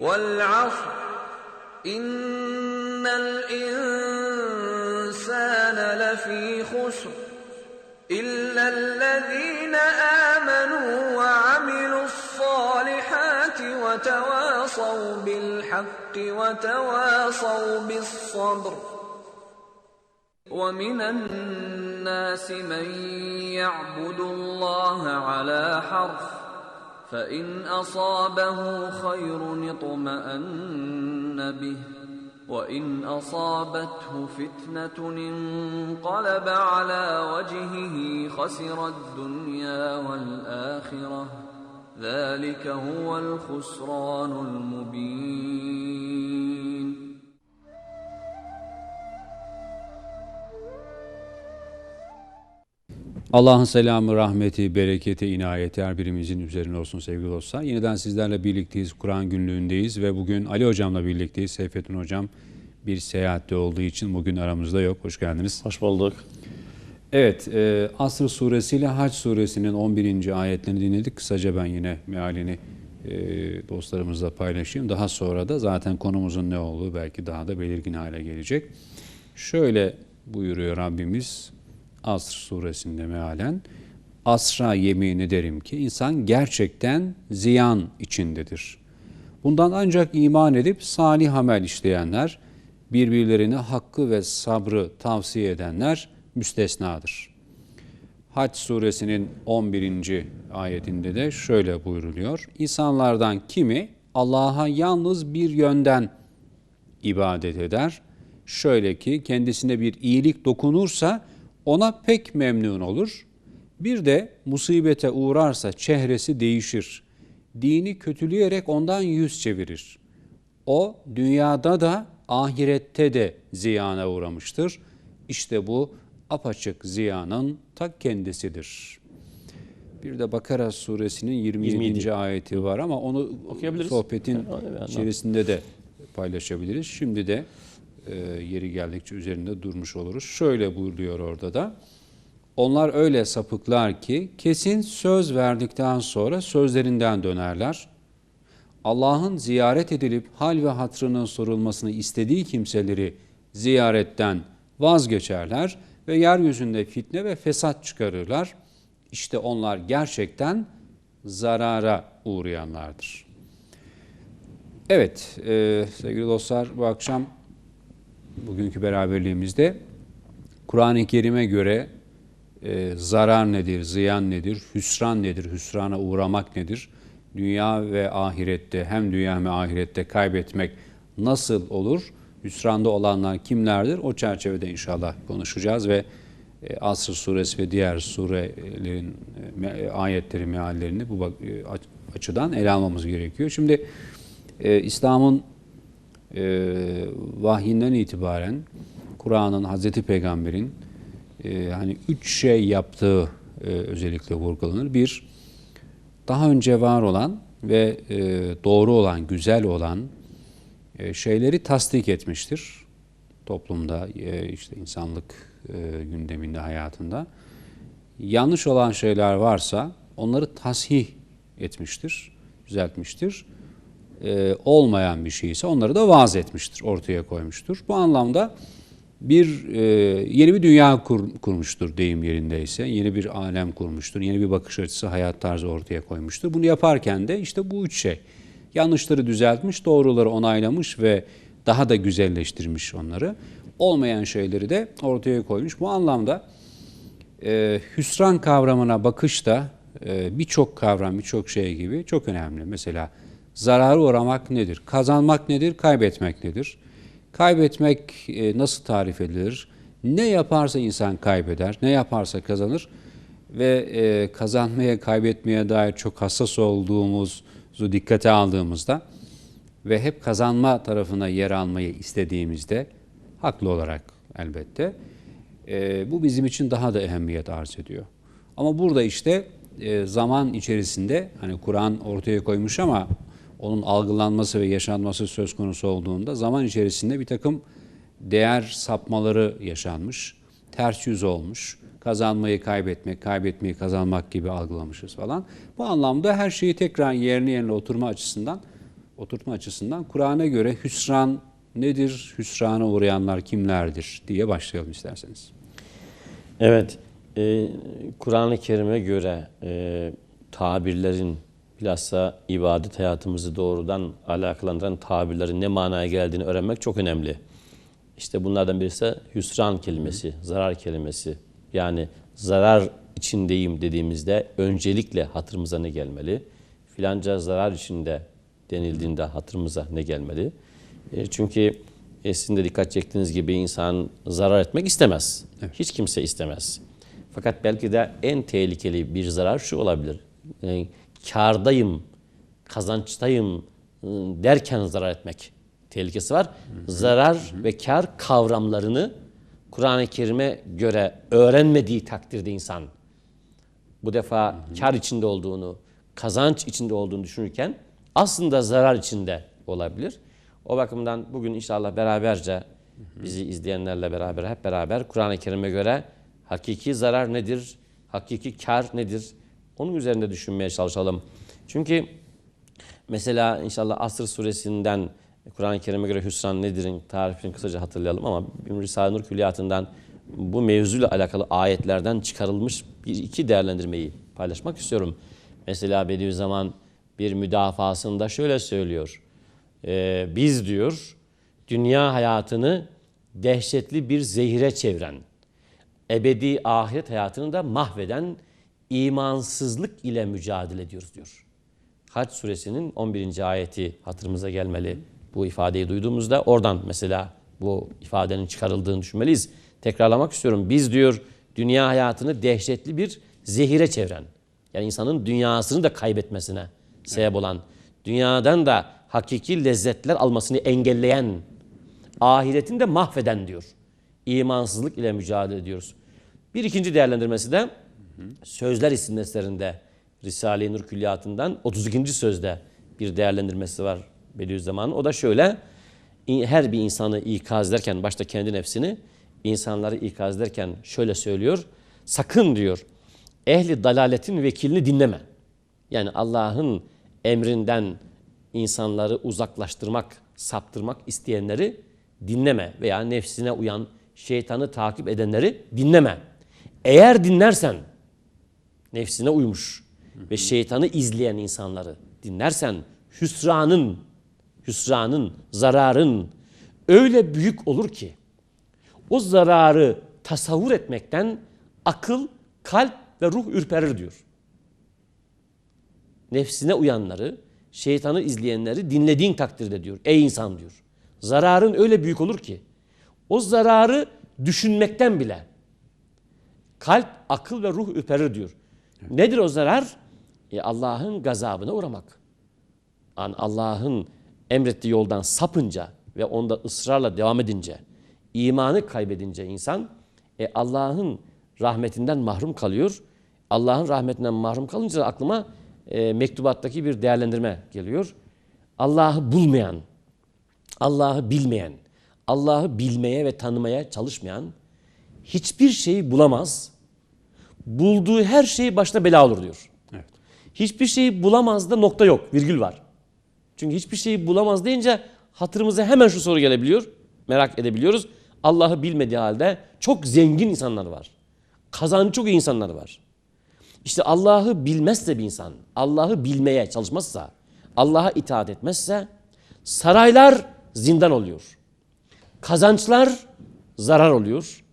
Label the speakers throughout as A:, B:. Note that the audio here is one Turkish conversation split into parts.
A: والعصر. إن الإنسان لفي خسر. إلا الذين آمنوا وعملوا الصالحات وتواصوا بالحق وتواصوا بالصبر. ومن الناس من يعبد الله على حرف فإن أصابه خير اطمأن به وإن أصابته فتنة انقلب على وجهه خسر الدنيا والآخرة. ذلك هو الخسران المبين.
B: Allah'ın selamı, rahmeti, bereketi, inayeti her birimizin üzerine olsun sevgili dostlar. Yeniden sizlerle birlikteyiz. Kur'an günlüğündeyiz ve bugün Ali Hocam'la birlikteyiz. Seyfettin Hocam bir seyahatte olduğu için bugün aramızda yok. Hoş geldiniz.
C: Hoş bulduk.
B: Evet, e, Asr suresi ile Hac suresinin 11. ayetlerini dinledik. Kısaca ben yine mealini e, dostlarımızla paylaşayım. Daha sonra da zaten konumuzun ne olduğu belki daha da belirgin hale gelecek. Şöyle buyuruyor Rabbimiz Asr suresinde mealen. Asra yemin ederim ki insan gerçekten ziyan içindedir. Bundan ancak iman edip salih amel işleyenler, birbirlerine hakkı ve sabrı tavsiye edenler müstesnadır. Hac suresinin 11. ayetinde de şöyle buyruluyor. İnsanlardan kimi Allah'a yalnız bir yönden ibadet eder. Şöyle ki kendisine bir iyilik dokunursa ona pek memnun olur. Bir de musibete uğrarsa çehresi değişir. Dini kötüleyerek ondan yüz çevirir. O dünyada da ahirette de ziyana uğramıştır. İşte bu apaçık ziyanın ta kendisidir. Bir de Bakara suresinin 27.
C: 27.
B: ayeti var ama onu sohbetin içerisinde de paylaşabiliriz. Şimdi de yeri geldikçe üzerinde durmuş oluruz. Şöyle buyuruyor orada da. Onlar öyle sapıklar ki kesin söz verdikten sonra sözlerinden dönerler. Allah'ın ziyaret edilip hal ve hatrının sorulmasını istediği kimseleri ziyaretten vazgeçerler ve yeryüzünde fitne ve fesat çıkarırlar. İşte onlar gerçekten zarara uğrayanlardır. Evet e, sevgili dostlar bu akşam bugünkü beraberliğimizde. Kur'an-ı Kerim'e göre e, zarar nedir, ziyan nedir, hüsran nedir, hüsrana uğramak nedir, dünya ve ahirette hem dünya hem ahirette kaybetmek nasıl olur, hüsranda olanlar kimlerdir? O çerçevede inşallah konuşacağız ve e, Asr suresi ve diğer surelerin e, ayetleri, meallerini bu e, aç- açıdan ele almamız gerekiyor. Şimdi e, İslam'ın e, vahyinden itibaren Kur'an'ın, Hazreti Peygamber'in e, hani üç şey yaptığı e, özellikle vurgulanır. Bir, daha önce var olan ve e, doğru olan, güzel olan e, şeyleri tasdik etmiştir toplumda, e, işte insanlık e, gündeminde, hayatında. Yanlış olan şeyler varsa onları tasih etmiştir, düzeltmiştir. E, olmayan bir şey ise onları da vaaz etmiştir, ortaya koymuştur. Bu anlamda bir e, yeni bir dünya kur, kurmuştur deyim yerindeyse, yeni bir alem kurmuştur, yeni bir bakış açısı, hayat tarzı ortaya koymuştur. Bunu yaparken de işte bu üç şey. Yanlışları düzeltmiş, doğruları onaylamış ve daha da güzelleştirmiş onları. Olmayan şeyleri de ortaya koymuş. Bu anlamda e, hüsran kavramına bakış da e, birçok kavram, birçok şey gibi çok önemli. Mesela zararı uğramak nedir? Kazanmak nedir? Kaybetmek nedir? Kaybetmek e, nasıl tarif edilir? Ne yaparsa insan kaybeder, ne yaparsa kazanır ve e, kazanmaya, kaybetmeye dair çok hassas olduğumuzu dikkate aldığımızda ve hep kazanma tarafına yer almayı istediğimizde haklı olarak elbette e, bu bizim için daha da ehemmiyet arz ediyor. Ama burada işte zaman içerisinde hani Kur'an ortaya koymuş ama onun algılanması ve yaşanması söz konusu olduğunda zaman içerisinde bir takım değer sapmaları yaşanmış, ters yüz olmuş, kazanmayı kaybetmek, kaybetmeyi kazanmak gibi algılamışız falan. Bu anlamda her şeyi tekrar yerine yerine oturma açısından oturtma açısından Kur'an'a göre hüsran nedir, hüsrana uğrayanlar kimlerdir diye başlayalım isterseniz.
C: Evet, e, Kur'an-ı Kerim'e göre e, tabirlerin bilhassa ibadet hayatımızı doğrudan alakalandıran tabirlerin ne manaya geldiğini öğrenmek çok önemli. İşte bunlardan birisi hüsran kelimesi, zarar kelimesi. Yani zarar içindeyim dediğimizde öncelikle hatırımıza ne gelmeli? Filanca zarar içinde denildiğinde hatırımıza ne gelmeli? E, çünkü e, sizin de dikkat çektiğiniz gibi insan zarar etmek istemez. Hiç kimse istemez. Fakat belki de en tehlikeli bir zarar şu olabilir. E, kardayım, kazançtayım e, derken zarar etmek tehlikesi var. Zarar ve kar kavramlarını Kur'an-ı Kerim'e göre öğrenmediği takdirde insan bu defa kar içinde olduğunu, kazanç içinde olduğunu düşünürken aslında zarar içinde olabilir. O bakımdan bugün inşallah beraberce bizi izleyenlerle beraber hep beraber Kur'an-ı Kerim'e göre hakiki zarar nedir, hakiki kar nedir onun üzerinde düşünmeye çalışalım. Çünkü mesela inşallah Asr suresinden Kur'an-ı Kerim'e göre hüsran nedir'in tarifini kısaca hatırlayalım ama Risale-i Nur külliyatından bu mevzuyla alakalı ayetlerden çıkarılmış bir iki değerlendirmeyi paylaşmak istiyorum. Mesela Bediüzzaman bir müdafasında şöyle söylüyor. Ee, biz diyor dünya hayatını dehşetli bir zehire çeviren, ebedi ahiret hayatını da mahveden imansızlık ile mücadele ediyoruz diyor. Hac suresinin 11. ayeti hatırımıza gelmeli. Bu ifadeyi duyduğumuzda oradan mesela bu ifadenin çıkarıldığını düşünmeliyiz. Tekrarlamak istiyorum. Biz diyor dünya hayatını dehşetli bir zehire çeviren, yani insanın dünyasını da kaybetmesine sebep olan, dünyadan da hakiki lezzetler almasını engelleyen, ahiretin de mahveden diyor. İmansızlık ile mücadele ediyoruz. Bir ikinci değerlendirmesi de Sözler isimli eserinde Risale-i Nur Külliyatı'ndan 32. sözde bir değerlendirmesi var Bediüzzaman'ın. O da şöyle, her bir insanı ikaz ederken, başta kendi nefsini, insanları ikaz ederken şöyle söylüyor. Sakın diyor, ehli dalaletin vekilini dinleme. Yani Allah'ın emrinden insanları uzaklaştırmak, saptırmak isteyenleri dinleme veya nefsine uyan, şeytanı takip edenleri dinleme. Eğer dinlersen, nefsine uymuş ve şeytanı izleyen insanları dinlersen hüsranın, hüsranın, zararın öyle büyük olur ki o zararı tasavvur etmekten akıl, kalp ve ruh ürperir diyor. Nefsine uyanları, şeytanı izleyenleri dinlediğin takdirde diyor. Ey insan diyor. Zararın öyle büyük olur ki o zararı düşünmekten bile kalp, akıl ve ruh ürperir diyor. Nedir o zarar? E Allah'ın gazabına uğramak. Yani Allah'ın emrettiği yoldan sapınca ve onda ısrarla devam edince, imanı kaybedince insan e Allah'ın rahmetinden mahrum kalıyor. Allah'ın rahmetinden mahrum kalınca aklıma e, mektubattaki bir değerlendirme geliyor. Allah'ı bulmayan, Allah'ı bilmeyen, Allah'ı bilmeye ve tanımaya çalışmayan hiçbir şeyi bulamaz bulduğu her şey başta bela olur diyor.
B: Evet.
C: Hiçbir şeyi bulamaz da nokta yok, virgül var. Çünkü hiçbir şeyi bulamaz deyince hatırımıza hemen şu soru gelebiliyor. Merak edebiliyoruz. Allah'ı bilmediği halde çok zengin insanlar var. Kazancı çok iyi insanlar var. İşte Allah'ı bilmezse bir insan, Allah'ı bilmeye çalışmazsa, Allah'a itaat etmezse saraylar zindan oluyor. Kazançlar zarar oluyor.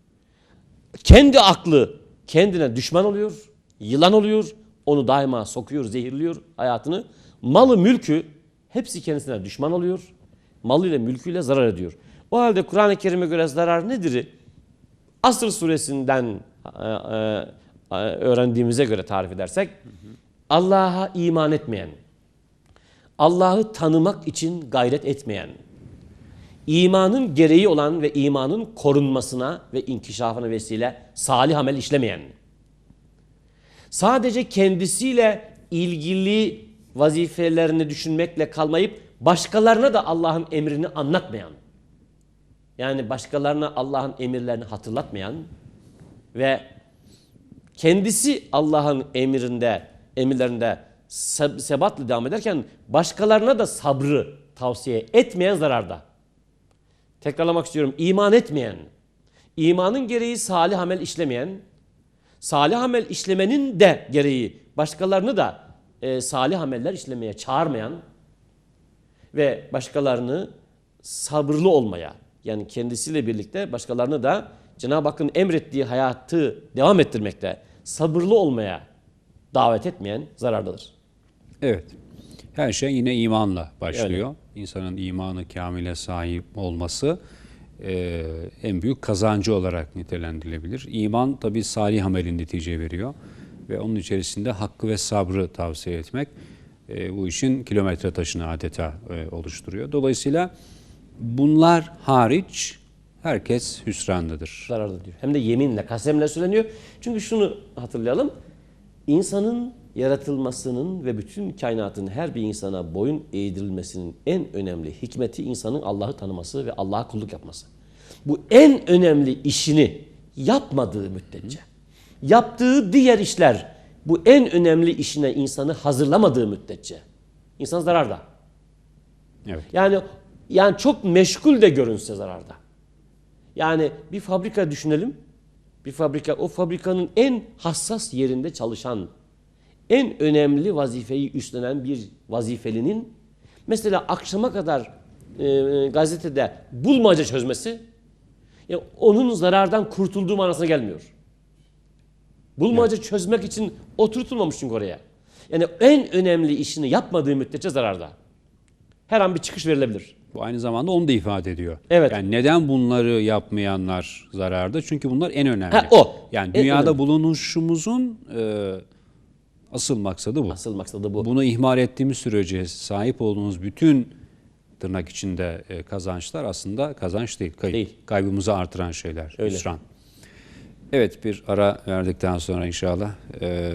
C: Kendi aklı kendine düşman oluyor, yılan oluyor, onu daima sokuyor, zehirliyor hayatını. Malı, mülkü hepsi kendisine düşman oluyor. Malıyla, mülküyle zarar ediyor. O halde Kur'an-ı Kerim'e göre zarar nedir? Asr suresinden e, e, öğrendiğimize göre tarif edersek Allah'a iman etmeyen, Allah'ı tanımak için gayret etmeyen, imanın gereği olan ve imanın korunmasına ve inkişafına vesile salih amel işlemeyen, sadece kendisiyle ilgili vazifelerini düşünmekle kalmayıp başkalarına da Allah'ın emrini anlatmayan, yani başkalarına Allah'ın emirlerini hatırlatmayan ve kendisi Allah'ın emrinde, emirlerinde se- sebatla devam ederken başkalarına da sabrı tavsiye etmeyen zararda. Tekrarlamak istiyorum. İman etmeyen, imanın gereği salih amel işlemeyen, salih amel işlemenin de gereği başkalarını da e, salih ameller işlemeye çağırmayan ve başkalarını sabırlı olmaya yani kendisiyle birlikte başkalarını da Cenab-ı Hakk'ın emrettiği hayatı devam ettirmekte sabırlı olmaya davet etmeyen zarardadır.
B: Evet. Her şey yine imanla başlıyor. İnsanın imanı kamile sahip olması e, en büyük kazancı olarak nitelendirilebilir. İman tabi salih amelin netice veriyor ve onun içerisinde hakkı ve sabrı tavsiye etmek e, bu işin kilometre taşını adeta e, oluşturuyor. Dolayısıyla bunlar hariç herkes hüsrandadır.
C: zararlı diyor. Hem de yeminle, kasemle söyleniyor. Çünkü şunu hatırlayalım. İnsanın yaratılmasının ve bütün kainatın her bir insana boyun eğdirilmesinin en önemli hikmeti insanın Allah'ı tanıması ve Allah'a kulluk yapması. Bu en önemli işini yapmadığı müddetçe, yaptığı diğer işler bu en önemli işine insanı hazırlamadığı müddetçe insan zararda.
B: Evet.
C: Yani yani çok meşgul de görünse zararda. Yani bir fabrika düşünelim. Bir fabrika o fabrikanın en hassas yerinde çalışan en önemli vazifeyi üstlenen bir vazifelinin mesela akşama kadar e, gazetede bulmaca çözmesi ya onun zarardan kurtulduğu manasına gelmiyor. Bulmaca çözmek için oturtulmamış çünkü oraya. Yani en önemli işini yapmadığı müddetçe zararda. Her an bir çıkış verilebilir.
B: Bu aynı zamanda onu da ifade ediyor.
C: Evet.
B: Yani neden bunları yapmayanlar zararda? Çünkü bunlar en önemli.
C: Ha, o.
B: Yani
C: En
B: dünyada
C: önemli.
B: bulunuşumuzun e, asıl maksadı bu.
C: Asıl maksadı bu.
B: Bunu ihmal ettiğimiz sürece sahip olduğumuz bütün tırnak içinde e, kazançlar aslında kazanç değil, kayıp.
C: Değil.
B: Kaybımızı artıran şeyler,
C: Öyle.
B: hüsran. Evet bir ara verdikten sonra inşallah e,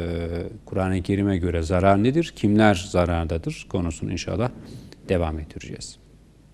B: Kur'an-ı Kerim'e göre zarar nedir, kimler zarardadır konusunu inşallah devam ettireceğiz.